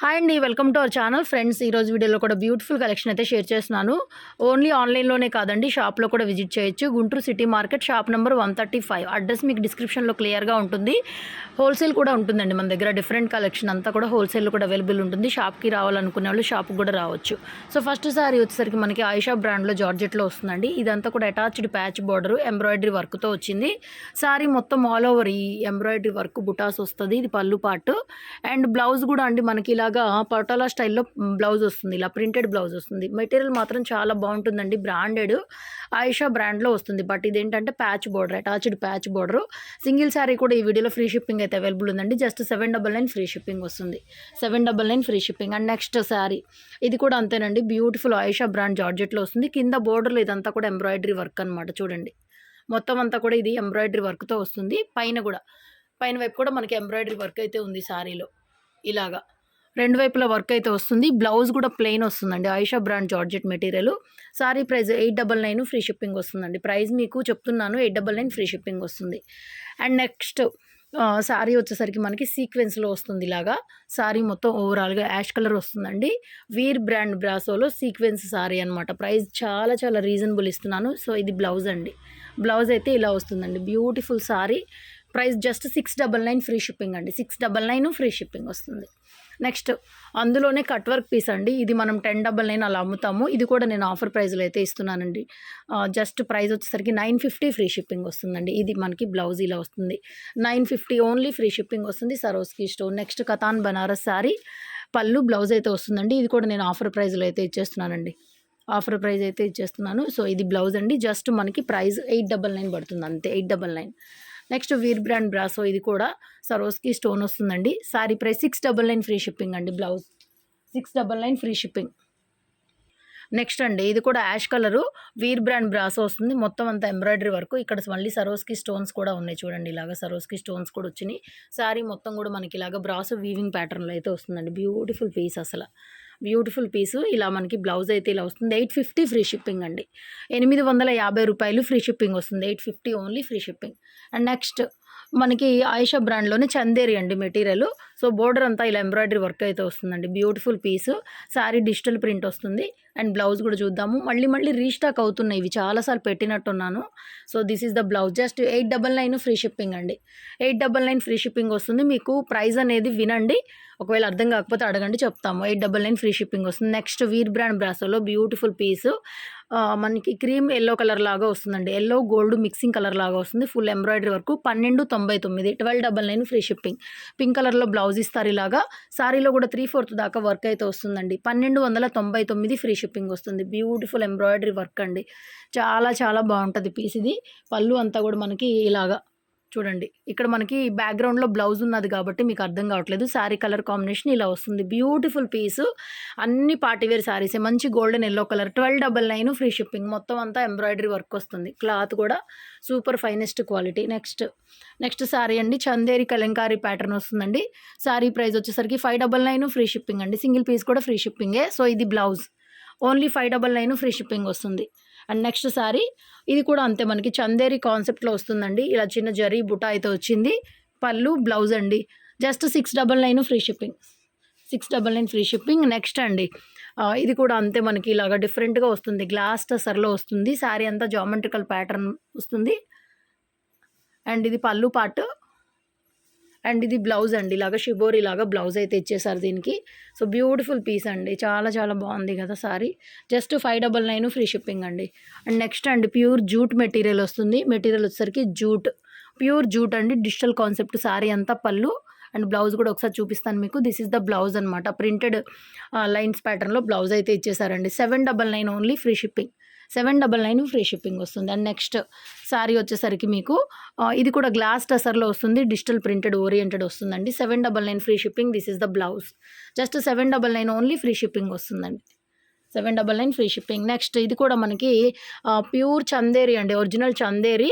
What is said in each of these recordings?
Hi అండి welcome to our channel friends ఈరోజు వీడియోలో కూడా బ్యూటిఫుల్ కలెక్షన్ అయితే షేర్ చేస్తున్నాను. ఓన్లీ ఆన్లైన్లోనే కాదండి షాప్లో కూడా విజిట్ చేయొచ్చు. Guntur city market shop number one thirty five address మీకు డిస్క్రిప్షన్లో క్లియర్గా ఉంటుంది. హోల్సేల్ కూడా ఉంటుందండి మన దగ్గర. డిఫరెంట్ కలెక్షన్ అంతా కూడా హోల్సేల్ కూడా అవైలబుల్ ఉంటుంది. షాప్కి రావాలనుకునే వాళ్ళు షాప్కి కూడా రావచ్చు. సో ఫస్ట్ సారీ వచ్చేసరికి మనకి ఆయిషా బ్రాండ్లో జార్జెట్లో వస్తుందండి. ఇదంతా కూడా అటాచ్డ్ ప్యాచ్ బార్డర్ ఎంబ్రాయిడరీ వర్క్తో వచ్చింది. సారీ మొత్తం ఆల్ ఓవర్ ఈ ఎంబ్రాయిడరీ వర్క్ బుటాస్ వస్తుంది. ఇది పళ్ళు పాటు అండ్ బ్లౌజ్ కూడా అండి మనకి ఇలా ఇలాగా పటోలా స్టైల్లో బ్లౌజ్ వస్తుంది. ఇలా ప్రింటెడ్ బ్లౌజ్ వస్తుంది. మెటీరియల్ మాత్రం చాలా బాగుంటుందండి. బ్రాండెడ్ ఆయిషా బ్రాండ్లో వస్తుంది. బట్ ఇదేంటంటే patch border attached patch border. Single sari కూడా ఈ వీడియోలో ఫ్రీ షిప్పింగ్ అయితే అవైలబుల్ ఉందండి. Just seven double nine free shipping వస్తుంది. Seven double nine free shipping. And next sari. ఇది కూడా అంతేనండి. బ్యూటిఫుల్ ఆయిషా బ్రాండ్ జార్జెట్లో వస్తుంది. కింద బోర్డర్లో ఇదంతా కూడా ఎంబ్రాయిడరీ వర్క్ అనమాట చూడండి. మొత్తం అంతా కూడా ఇది ఎంబ్రాయిడరీ వర్క్తో వస్తుంది. పైన కూడా. పైన వైపు కూడా మనకి ఎంబ్రాయిడరీ వర్క్ అయితే ఉంది శారీలో. ఇలాగా. రెండు వైపులా వర్క్ అయితే వస్తుంది. బ్లౌజ్ కూడా ప్లెయిన్ వస్తుందండి. Ayesha brand georgette material. Sari price eight double nine free shipping వస్తుందండి. ప్రైస్ మీకు చెప్తున్నాను eight double nine free shipping వస్తుంది. అండ్ నెక్స్ట్ సారీ వచ్చేసరికి మనకి సీక్వెన్స్లో వస్తుంది ఇలాగా. సారీ మొత్తం ఓవరాల్గా యాష్ కలర్ వస్తుందండి. వీర్ బ్రాండ్ బ్రాసోలో సీక్వెన్స్ సారీ అనమాట ప్రైస్ చాలా చాలా రీజనబుల్ ఇస్తున్నాను. సో ఇది బ్లౌజ్ అండి. బ్లౌజ్ అయితే ఇలా వస్తుందండి. Beautiful sari. Price just six double nine free shipping అండి. Six double nine free shipping వస్తుంది. నెక్స్ట్ అందులోనే కట్ వర్క్ పీస్ అండి. ఇది మనం టెన్ డబల్ నైన్ అలా అమ్ముతాము. ఇది కూడా నేను ఆఫర్ ప్రైస్లో అయితే ఇస్తున్నానండి. జస్ట్ ప్రైస్ వచ్చేసరికి నైన్ ఫిఫ్టీ ఫ్రీ షిప్పింగ్ వస్తుందండి. ఇది మనకి బ్లౌజ్ ఇలా వస్తుంది. Nine fifty only free shipping వస్తుంది Swarovski stone. Next katan Banaras sari పళ్ళు బ్లౌజ్ అయితే వస్తుందండి. ఇది కూడా నేను ఆఫర్ ప్రైస్లో అయితే ఇచ్చేస్తున్నానండి. ఆఫర్ ప్రైస్ అయితే ఇచ్చేస్తున్నాను. సో ఇది బ్లౌజ్ అండి. జస్ట్ మనకి ప్రైస్ ఎయిట్ డబల్ నైన్ పడుతుంది. అంతే eight double nine. Next Veer brand brasso ఇది కూడా సరోస్కి స్టోన్ వస్తుందండి. Sari price six double nine free shipping అండి blouse. Six double nine free shipping. Next అండి ఇది కూడా ash colour Veer brand brasso వస్తుంది. మొత్తం అంతా ఎంబ్రాయిడరీ వర్క్. ఇక్కడ మళ్ళీ సరోస్కి స్టోన్స్ కూడా ఉన్నాయి చూడండి ఇలాగ సరోస్కి స్టోన్స్ కూడా వచ్చినాయి. శారీ మొత్తం కూడా మనకి ఇలాగ బ్రాసో వీవింగ్ ప్యాటర్న్లో అయితే వస్తుందండి. బ్యూటిఫుల్ పీస్ అసలు. Beautiful piece. ఇలా మనకి బ్లౌజ్ అయితే ఇలా వస్తుంది. ఎయిట్ ఫిఫ్టీ ఫ్రీ షిప్పింగ్ అండి. ఎనిమిది వందల యాభై రూపాయలు ఫ్రీ షిప్పింగ్ వస్తుంది. Eight fifty only free shipping. And next మనకి ఆయిషా బ్రాండ్లోనే చందేరి అండి మెటీరియల్. సో బోర్డర్ అంతా ఇలా ఎంబ్రాయిడరీ వర్క్ అయితే వస్తుందండి. Beautiful piece. Sari digital print వస్తుంది. అండ్ బ్లౌజ్ కూడా చూద్దాము. మళ్ళీ మళ్ళీ రీస్టాక్ అవుతున్నాయి. ఇవి చాలాసార్లు పెట్టినట్టున్నాను. So this is the blouse. Just eight double nine free shipping అండి. Eight double nine free shipping వస్తుంది. మీకు ప్రైస్ అనేది వినండి. ఒకవేళ అర్థం కాకపోతే అడగండి చెప్తాము. Eight double nine free shipping వస్తుంది. నెక్స్ట్ వీర్ బ్రాండ్ బ్రాసోలో బ్యూటిఫుల్ పీస్. మనకి క్రీమ్ ఎల్లో కలర్ లాగా వస్తుందండి. ఎల్లో గోల్డ్ మిక్సింగ్ కలర్ లాగా వస్తుంది. ఫుల్ ఎంబ్రాయిడరీ వరకు పన్నెండు తొంభై తొమ్మిది twelve double nine free shipping. Pink కలర్లో బ్లౌజ్ ఇస్తారు ఇలాగా. సారీలో కూడా త్రీ ఫోర్త్ దాకా వర్క్ అయితే వస్తుందండి. పన్నెండు వందల తొంభై తొమ్మిది ఫ్రీ షిప్పింగ్ వస్తుంది. బ్యూటిఫుల్ ఎంబ్రాయిడరీ వర్క్ అండి. చాలా చాలా బాగుంటుంది పీస్ ఇది. పళ్ళు అంతా కూడా మనకి ఇలాగా చూడండి. ఇక్కడ మనకి బ్యాక్గ్రౌండ్లో బ్లౌజ్ ఉన్నది కాబట్టి మీకు అర్థం కావట్లేదు. శారీ కలర్ కాంబినేషన్ ఇలా వస్తుంది. బ్యూటిఫుల్ పీసు అన్ని పార్టీవేర్ శారీసే మంచి golden yellow colour twelve double nine free shipping మొత్తం అంతా ఎంబ్రాయిడరీ వర్క్ వస్తుంది. క్లాత్ కూడా super finest quality next next sari అండి. చందేరి కలంకారీ ప్యాటర్న్ వస్తుందండి. శారీ ప్రైస్ వచ్చేసరికి five double nine free shipping అండి. సింగిల్ పీస్ కూడా ఫ్రీ షిప్పింగే సో ఇది blouse only five double nine free shipping వస్తుంది. అండ్ నెక్స్ట్ సారీ ఇది కూడా అంతే మనకి చందేరి కాన్సెప్ట్లో వస్తుందండి. ఇలా చిన్న జరీ బుటా అయితే వచ్చింది. పళ్ళు బ్లౌజ్ అండి. Just six double nine free shipping six double nine free shipping next అండి. ఇది కూడా అంతే మనకి ఇలాగ డిఫరెంట్గా వస్తుంది. గ్లాస్ టసర్లో వస్తుంది. శారీ అంతా జామెట్రికల్ ప్యాటర్న్ వస్తుంది. అండ్ ఇది పళ్ళు పార్ట్ అండ్ ఇది బ్లౌజ్ అండి. ఇలాగ షిబోరి లాగా బ్లౌజ్ అయితే ఇచ్చేసారు దీనికి. సో బ్యూటిఫుల్ పీస్ అండి. చాలా చాలా బాగుంది కదా sari. Just five double nine free shipping అండి. అండ్ నెక్స్ట్ అండి ప్యూర్ జూట్ మెటీరియల్ వస్తుంది. మెటీరియల్ వచ్చేసరికి జూట్. ప్యూర్ జూట్ అండి. డిజిటల్ కాన్సెప్ట్ సారీ అంతా పళ్ళు. అండ్ బ్లౌజ్ కూడా ఒకసారి చూపిస్తాను మీకు. దిస్ ఇస్ ద బ్లౌజ్ అనమాట ప్రింటెడ్ లైన్స్ ప్యాటర్న్లో బ్లౌజ్ అయితే ఇచ్చేసారండి. Seven double nine only free shipping. Seven double nine free shipping వస్తుంది. అండ్ నెక్స్ట్ శారీ వచ్చేసరికి మీకు ఇది కూడా గ్లాస్ టసర్లో వస్తుంది. డిజిటల్ ప్రింటెడ్ ఓరియంటెడ్ వస్తుందండి. Seven double nine free shipping this is the blouse. Just seven double nine only free shipping వస్తుందండి. Seven double nine free shipping. Next ఇది కూడా మనకి ప్యూర్ చందేరి అండి ఒరిజినల్ చందేరి.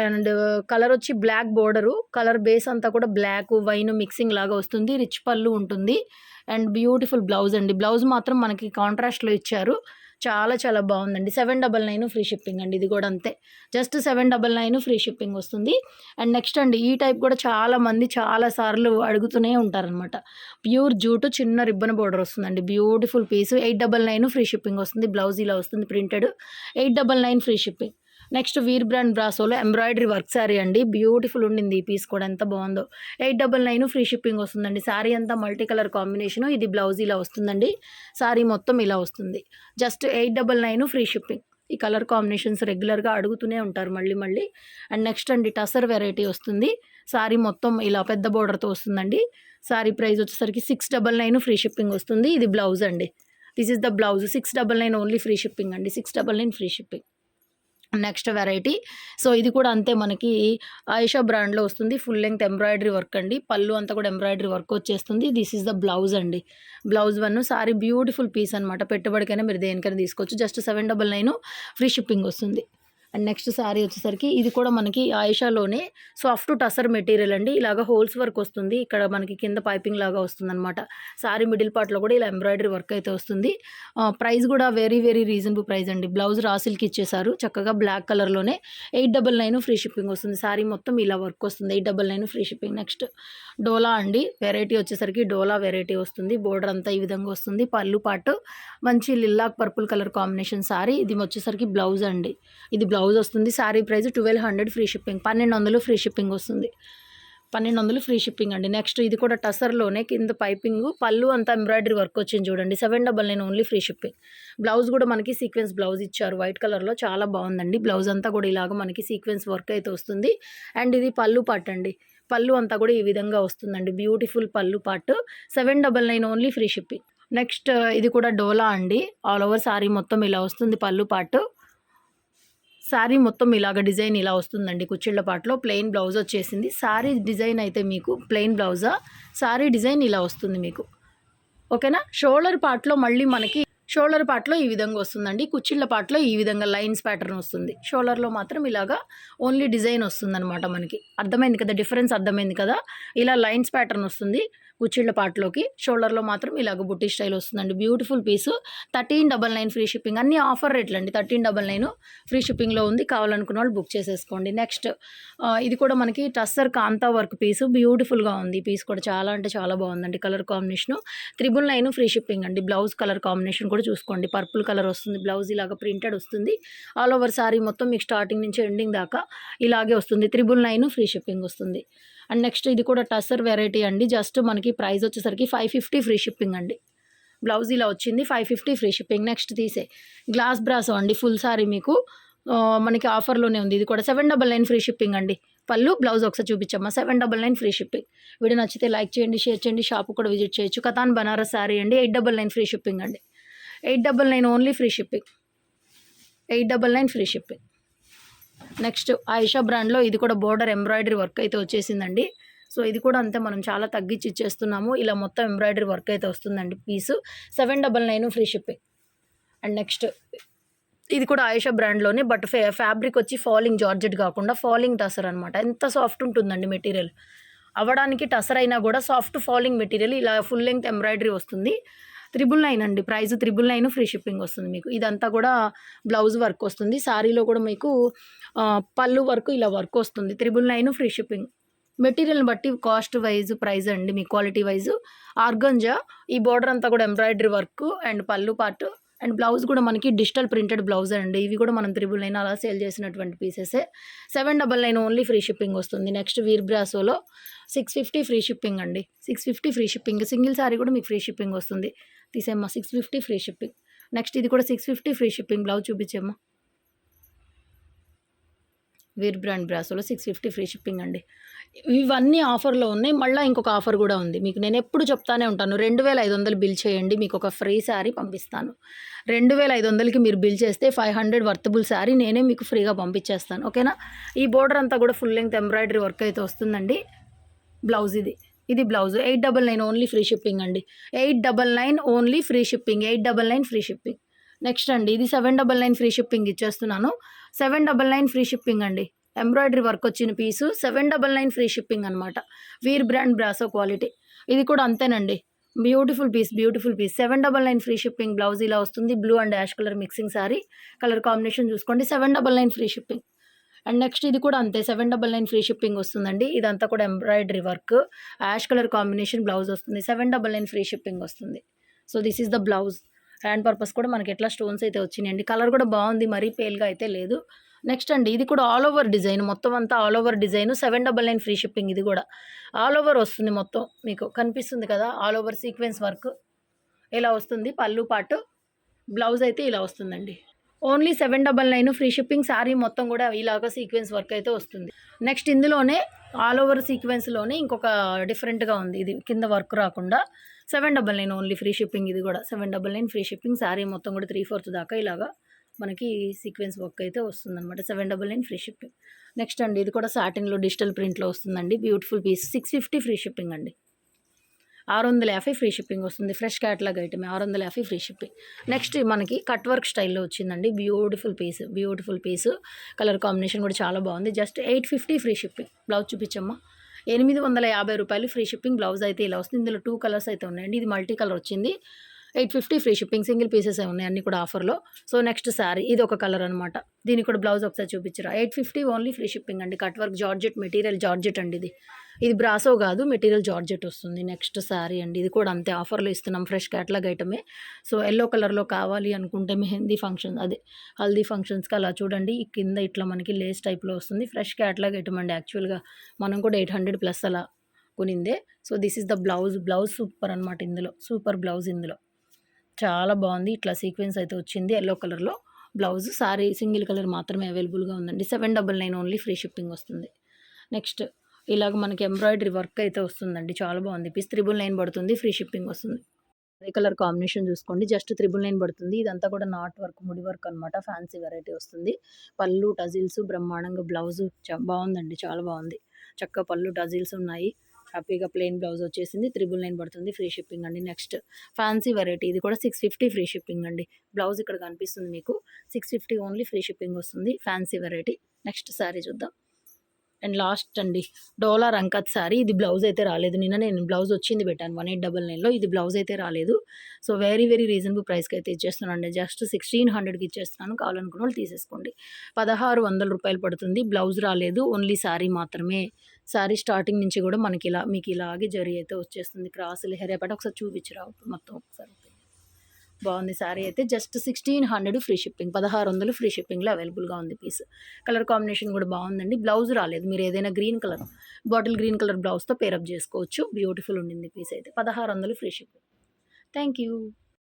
అండ్ కలర్ వచ్చి బ్లాక్ బోర్డరు. కలర్ బేస్ అంతా కూడా black wine mixing లాగా వస్తుంది. రిచ్ పళ్ళు ఉంటుంది. అండ్ బ్యూటిఫుల్ బ్లౌజ్ అండి. బ్లౌజ్ మాత్రం మనకి కాంట్రాస్ట్లో ఇచ్చారు. చాలా చాలా బాగుందండి. Seven double nine free shipping అండి. ఇది కూడా అంతే. Just seven double nine free shipping వస్తుంది. అండ్ నెక్స్ట్ అండి ఈ టైప్ కూడా చాలా మంది చాలా సార్లు అడుగుతూనే ఉంటారనమాట ప్యూర్ జూటు చిన్న రిబ్బన్ బోర్డర్ వస్తుందండి. Beautiful piece. Eight double nine free shipping వస్తుంది. బ్లౌజ్ ఇలా వస్తుంది printed. Eight double nine free shipping. Next Veer brand బ్రాసోలో embroidery work sari అండి. బ్యూటిఫుల్ ఉండింది ఈ పీస్ కూడా. ఎంత బాగుందో. Eight double nine free shipping వస్తుందండి. శారీ అంతా మల్టీ కలర్ కాంబినేషను. ఇది బ్లౌజ్ ఇలా వస్తుందండి. శారీ మొత్తం ఇలా వస్తుంది. Just eight double nine free shipping. ఈ కలర్ కాంబినేషన్స్ రెగ్యులర్గా అడుగుతూనే ఉంటారు మళ్ళీ మళ్ళీ. అండ్ నెక్స్ట్ అండి టసర్ వెరైటీ వస్తుంది. శారీ మొత్తం ఇలా పెద్ద బోర్డర్తో వస్తుందండి. శారీ ప్రైస్ వచ్చేసరికి six double nine free shipping వస్తుంది. ఇది బ్లౌజ్ అండి. This is the blouse. Six double nine only free shipping అండి. Six double nine free shipping. Next variety. So ఇది కూడా అంతే మనకి ఆయిషా బ్రాండ్లో వస్తుంది. ఫుల్ లెంగ్త్ ఎంబ్రాయిడరీ వర్క్ అండి. పళ్ళు అంతా కూడా ఎంబ్రాయిడరీ వర్క్ వచ్చేస్తుంది. దిస్ ఈజ్ ద బ్లౌజ్ అండి. Blouse one sari beautiful piece అనమాట పెట్టుబడికైనా మీరు దేనికైనా తీసుకోవచ్చు. Just seven double nine free shipping వస్తుంది. అండ్ నెక్స్ట్ శారీ వచ్చేసరికి ఇది కూడా మనకి ఆయిషాలోనే సాఫ్ట్ టసర్ మెటీరియల్ అండి. ఇలాగ హోల్స్ వర్క్ వస్తుంది. ఇక్కడ మనకి కింద పైపింగ్ లాగా వస్తుంది అనమాట శారీ మిడిల్ పార్ట్లో కూడా ఇలా ఎంబ్రాయిడరీ వర్క్ అయితే వస్తుంది. ప్రైస్ కూడా వెరీ వెరీ రీజనబుల్ ప్రైస్ అండి. బ్లౌజ్ రాసిల్కి ఇచ్చేసారు. చక్కగా బ్లాక్ కలర్లోనే eight double nine free shipping వస్తుంది. శారీ మొత్తం ఇలా వర్క్ వస్తుంది. Eight double nine free shipping. Next Dola అండి. వెరైటీ వచ్చేసరికి డోలా వెరైటీ వస్తుంది. బోర్డర్ అంతా ఈ విధంగా వస్తుంది. పళ్ళు పాటు మంచి lilac purple colour combination sari ఇది వచ్చేసరికి బ్లౌజ్ అండి. ఇది బ్లౌజ్ బ్లౌజ్ వస్తుంది. Sari price twelve hundred free shipping. పన్నెండు వందలు ఫ్రీ షిప్పింగ్ వస్తుంది. పన్నెండు వందలు ఫ్రీ షిప్పింగ్ అండి. నెక్స్ట్ ఇది కూడా టసర్లోనే కింద పైపింగ్ పళ్ళు అంతా ఎంబ్రాయిడరీ వర్క్ వచ్చింది చూడండి. Seven double nine only free shipping. Blouse కూడా మనకి సీక్వెన్స్ బ్లౌజ్ ఇచ్చారు. వైట్ కలర్లో చాలా బాగుందండి. బ్లౌజ్ అంతా కూడా ఇలాగ మనకి సీక్వెన్స్ వర్క్ అయితే వస్తుంది. అండ్ ఇది పళ్ళు పాట్ అండి. పళ్ళు అంతా కూడా ఈ విధంగా వస్తుందండి. బ్యూటిఫుల్ పళ్ళు part seven double nine only free shipping. Next ఇది కూడా డోలా అండి. ఆల్ ఓవర్ సారీ మొత్తం ఇలా వస్తుంది పళ్ళు పాటు శారీ మొత్తం ఇలాగ డిజైన్ ఇలా వస్తుందండి కుచ్చిళ్ళ పాటలో. ప్లెయిన్ బ్లౌజ్ వచ్చేసింది. శారీ డిజైన్ అయితే మీకు ప్లెయిన్ బ్లౌజా? శారీ డిజైన్ ఇలా వస్తుంది మీకు. ఓకేనా? షోల్డర్ పార్ట్లో మళ్ళీ మనకి షోల్డర్ పార్ట్లో ఈ విధంగా వస్తుందండి. కుచ్చిళ్ళ పార్ట్లో ఈ విధంగా లైన్స్ ప్యాటర్న్ వస్తుంది. షోల్డర్లో మాత్రం ఇలాగా ఓన్లీ డిజైన్ వస్తుందన్నమాట మనకి. అర్థమైంది కదా? డిఫరెన్స్ అర్థమైంది కదా? ఇలా లైన్స్ ప్యాటర్న్ వస్తుంది. కుచ్చిళ్ళ పాటలోకి షోల్డర్లో మాత్రం ఇలాగ బుట్టి స్టైల్ వస్తుందండి. Beautiful piece. Thirteen double nine free shipping. అన్ని ఆఫర్ రేట్లు అండి థర్టీన్ డబల్ నైన్ ఫ్రీ షిప్పింగ్లో ఉంది. కావాలనుకున్న వాళ్ళు బుక్ చేసేసుకోండి. నెక్స్ట్ ఇది కూడా మనకి టస్సర్ కాంతా వర్క్ పీసు. బ్యూటిఫుల్గా ఉంది. ఈ పీస్ కూడా చాలా అంటే చాలా బాగుందండి. Colour combination. Triple nine free shipping అండి. బ్లౌజ్ కలర్ కాంబినేషన్ కూడా చూసుకోండి. పర్పుల్ కలర్ వస్తుంది. బ్లౌజ్ ఇలాగ ప్రింటెడ్ వస్తుంది. ఆల్ ఓవర్ సారీ మొత్తం మీకు స్టార్టింగ్ నుంచి ఎండింగ్ దాకా ఇలాగే వస్తుంది. త్రిబుల్ నైన్ ఫ్రీ షిప్పింగ్ వస్తుంది. అండ్ నెక్స్ట్ ఇది కూడా టసర్ వెరైటీ అండి. జస్ట్ మనకి ప్రైస్ వచ్చేసరికి ఫైవ్ ఫిఫ్టీ ఫ్రీ షిప్పింగ్ అండి. బ్లౌజ్ ఇలా వచ్చింది five fifty free shipping next తీసే. గ్లాస్ బ్రాసో అండి ఫుల్ సారీ మీకు. మనకి ఆఫర్లోనే ఉంది. ఇది కూడా seven double nine free shipping అండి. పళ్ళు బ్లౌజ్ ఒకసారి చూపించమ్మా. Seven double nine free shipping video నచ్చితే లైక్ చేయండి షేర్ చేయండి. షాప్ కూడా విజిట్ చేయొచ్చు. కథాన్ బనారస్ శారీ అండి. Eight double nine free shipping అండి. Eight double nine only free shipping eight double nine free shipping next Aisha బ్రాండ్లో ఇది కూడా బోర్డర్ ఎంబ్రాయిడరీ వర్క్ అయితే వచ్చేసిందండి. సో ఇది కూడా అంతే మనం చాలా తగ్గించి ఇచ్చేస్తున్నాము. ఇలా మొత్తం ఎంబ్రాయిడరీ వర్క్ అయితే వస్తుందండి piece. Seven double nine free shipping. And next ఇది కూడా ఆయుషా బ్రాండ్లోనే బట్ ఫే ఫ్యాబ్రిక్ వచ్చి ఫాలింగ్ జార్జెట్ కాకుండా ఫాలింగ్ టసర్ అనమాట ఎంత సాఫ్ట్ ఉంటుందండి మెటీరియల్. అవ్వడానికి టసర్ అయినా కూడా సాఫ్ట్ ఫాలింగ్ మెటీరియల్. ఇలా ఫుల్ లెంగ్త్ ఎంబ్రాయిడరీ వస్తుంది. త్రిబుల్ నైన్ అండి. Price triple nine free shipping వస్తుంది మీకు. ఇదంతా కూడా బ్లౌజ్ వర్క్ వస్తుంది. శారీలో కూడా మీకు పళ్ళు వర్క్ ఇలా వర్క్ వస్తుంది. Triple nine free shipping. మెటీరియల్ని బట్టి కాస్ట్ వైజ్ ప్రైస్ అండి మీ క్వాలిటీ వైజ్. ఆర్గంజా ఈ బోర్డర్ అంతా కూడా ఎంబ్రాయిడరీ వర్క్ అండ్ పళ్ళు పార్ట్ అండ్ బ్లౌజ్ కూడా మనకి డిజిటల్ ప్రింటెడ్ బ్లౌజ్ అండి. ఇవి కూడా మనం త్రిబుల్ నైన్ అలా సేల్ చేసినటువంటి పీసెసే. Seven double nine only free shipping వస్తుంది. నెక్స్ట్ వీర్ బ్రాసోలో సిక్స్ ఫిఫ్టీ ఫ్రీ షిప్పింగ్ అండి. Six fifty free shipping. Single sari కూడా మీకు ఫ్రీ షిప్పింగ్ వస్తుంది. తీసేమ్మా six fifty free shipping. Next ఇది కూడా six fifty free shipping blouse చూపించేమ్మా Veer brand బ్రాసోలో సిక్స్ ఫిఫ్టీ ఫ్రీ షిప్పింగ్ అండి. ఇవన్నీ ఆఫర్లో ఉన్నాయి. మళ్ళీ ఇంకొక ఆఫర్ కూడా ఉంది. మీకు నేను ఎప్పుడు చెప్తానే ఉంటాను. రెండు వేల ఐదు వందలు బిల్ చేయండి. మీకు ఒక ఫ్రీ శారీ పంపిస్తాను. రెండు వేల ఐదు వందలకి మీరు బిల్ చేస్తే ఫైవ్ హండ్రెడ్ వర్తబుల్ శారీ నేనే మీకు ఫ్రీగా పంపించేస్తాను. ఓకేనా? ఈ బోర్డర్ అంతా కూడా ఫుల్ లెంగ్త్ ఎంబ్రాయిడరీ వర్క్ అయితే వస్తుందండి. బ్లౌజ్ ఇది. ఇది blouse. Eight double nine only free shipping అండి. Eight double nine only free shipping. Eight double nine free shipping. Next అండి ఇది seven double nine free shipping ఇచ్చేస్తున్నాను. Seven double nine free shipping అండి. Embroidery work వచ్చిన piece seven double nine free shipping అనమాట వీర్ brand brasso quality. ఇది కూడా అంతేనండి. Beautiful piece beautiful piece. Seven double nine free shipping blouse ఇలా వస్తుంది. Blue and ash colour mixing sari. Colour combination చూసుకోండి. Seven double nine free shipping. And next ఇది కూడా అంతే. Seven double nine free shipping వస్తుందండి. ఇదంతా కూడా embroidery work. Ash colour combination blouse వస్తుంది. Seven double nine free shipping వస్తుంది. So this is the blouse hand purpose కూడా మనకి ఎట్లా స్టోన్స్ అయితే వచ్చినాయండి. కలర్ కూడా బాగుంది మరీ పేల్గా అయితే లేదు. నెక్స్ట్ అండి ఇది కూడా ఆల్ ఓవర్ డిజైన్ మొత్తం అంతా all over design seven double nine free shipping ఇది కూడా. ఆల్ ఓవర్ వస్తుంది మొత్తం మీకు కనిపిస్తుంది కదా ఆల్ ఓవర్ సీక్వెన్స్ వర్క్ ఇలా వస్తుంది? పళ్ళు పాటు బ్లౌజ్ అయితే ఇలా వస్తుందండి. Only seven double nine free shipping sari మొత్తం కూడా ఇలాగ సీక్వెన్స్ వర్క్ అయితే వస్తుంది. నెక్స్ట్ ఇందులోనే ఆల్ ఓవర్ సీక్వెన్స్లోనే ఇంకొక డిఫరెంట్గా ఉంది. ఇది కింద వర్క్ రాకుండా seven double nine only free shipping ఇది కూడా. Seven double nine free shipping sari మొత్తం కూడా త్రీ ఫోర్త్ దాకా ఇలాగా మనకి సీక్వెన్స్ వర్క్ అయితే వస్తుందన్నమాట. Seven double nine free shipping. Next అండి ఇది కూడా సాటిన్లో డిజిటల్ ప్రింట్లో వస్తుందండి. Beautiful piece six fifty free shipping అండి. ఆరు వందల యాభై ఫ్రీ షిప్పింగ్ వస్తుంది. ఫ్రెష్ క్యాటలాగ్ ఐటమ్ ఆరు వందల యాభై ఫ్రీ షిప్పింగ్. నెక్స్ట్ మనకి కట్ వర్క్ స్టైల్లో వచ్చిందండి. Beautiful piece beautiful piece. Colour combination కూడా చాలా బాగుంది. Just eight fifty free shipping. Blouse చూపించమ్మా. ఎనిమిది వందల యాభై రూపాయలు ఫ్రీ షిప్పింగ్ బ్లౌజ్ అయితే ఇలా వస్తుంది. ఇందులో టూ కలర్స్ అయితే ఉన్నాయండి. ఇది మల్టీ కలర్ వచ్చింది. Eight fifty free shipping. Single pieces ఉన్నాయి అన్ని కూడా ఆఫర్లో. సో నెక్స్ట్ శారీ ఇది ఒక కలర్ అనమాట దీనికి కూడా బ్లౌజ్ ఒకసారి చూపించరా. Eight fifty only free shipping అండి. Cut work georgette material georgette అండి ఇది. ఇది బ్రాసో కాదు మెటీరియల్ జార్జెట్ వస్తుంది. నెక్స్ట్ శారీ అండి. ఇది కూడా అంతే ఆఫర్లో ఇస్తున్నాం. ఫ్రెష్ క్యాటలాగ్ ఐటమే. సో ఎల్లో కలర్లో కావాలి అనుకుంటే మెహందీ ఫంక్షన్ అదే హల్దీ ఫంక్షన్స్కి అలా చూడండి. ఈ కింద ఇట్లా మనకి లేస్ టైప్లో వస్తుంది. ఫ్రెష్ క్యాటలాగ్ ఐటమ్ అండి. యాక్చువల్గా మనం కూడా ఎయిట్ హండ్రెడ్ ప్లస్ అలా కొనిందే. So this is the blouse blouse super అనమాట ఇందులో. సూపర్ బ్లౌజ్ ఇందులో. చాలా బాగుంది. ఇట్లా సీక్వెన్స్ అయితే వచ్చింది ఎల్లో కలర్లో. బ్లౌజ్ సారీ సింగిల్ కలర్ మాత్రమే అవైలబుల్గా ఉందండి. Seven double nine only free shipping వస్తుంది. నెక్స్ట్ ఇలాగ మనకి ఎంబ్రాయిడరీ వర్క్ అయితే వస్తుందండి. చాలా బాగుంది. పీస్ త్రిబుల్ నైన్ పడుతుంది. ఫ్రీ షిప్పింగ్ వస్తుంది. అదే కలర్ కాంబినేషన్ చూసుకోండి. జస్ట్ త్రిబుల్ నైన్ పడుతుంది. ఇదంతా కూడా నాట్ వర్క్ ముడి వర్క్ అనమాట ఫ్యాన్సీ వెరైటీ వస్తుంది. పళ్ళు టజిల్స్ బ్రహ్మాండంగా బ్లౌజ్ బాగుందండి. చాలా బాగుంది. చక్కగా పళ్ళు టజిల్స్ ఉన్నాయి. హ్యాపీగా ప్లెయిన్ బ్లౌజ్ వచ్చేసింది. త్రిబుల్ నైన్ పడుతుంది. ఫ్రీ షిప్పింగ్ అండి. Next fancy variety. ఇది కూడా సిక్స్ ఫిఫ్టీ ఫ్రీ షిప్పింగ్ అండి. బ్లౌజ్ ఇక్కడ కనిపిస్తుంది మీకు. Six fifty only free shipping వస్తుంది. Fancy variety. నెక్స్ట్ శారీ చూద్దాం. అండ్ లాస్ట్ అండి డోలా రంకత్ సారీ. ఇది బ్లౌజ్ అయితే రాలేదు. నిన్న నేను బ్లౌజ్ వచ్చింది పెట్టాను వన్ ఎయిట్ డబల్ నైన్లో. ఇది బ్లౌజ్ అయితే రాలేదు. సో వెరీ వెరీ రీజనబుల్ ప్రైస్కి అయితే ఇచ్చేస్తున్నాను అండి. జస్ట్ సిక్స్టీన్ హండ్రెడ్కి ఇచ్చేస్తున్నాను. కావాలనుకున్న వాళ్ళు తీసేసుకోండి. పదహారు వందల రూపాయలు పడుతుంది. బ్లౌజ్ రాలేదు. ఓన్లీ శారీ మాత్రమే. శారీ స్టార్టింగ్ నుంచి కూడా మనకి ఇలా మీకు ఇలాగే జరి అయితే వచ్చేస్తుంది. క్రాసులు హెరేపాట ఒకసారి చూపించరా మొత్తం ఒకసారి. బాగుంది శారీ అయితే. Just sixteen hundred free shipping పదహారు వందలు ఫ్రీ షిప్పింగ్లో అవైలబుల్గా ఉంది పీస్ కలర్ కాంబినేషన్ కూడా బాగుందండి. బ్లౌజ్ రాలేదు. మీరు ఏదైనా green colour bottle green colour బ్లౌజ్తో pair up చేసుకోవచ్చు. బ్యూటిఫుల్ ఉండింది పీస్ అయితే. పదహారు వందలు ఫ్రీ షిప్పింగ్ థ్యాంక్ యూ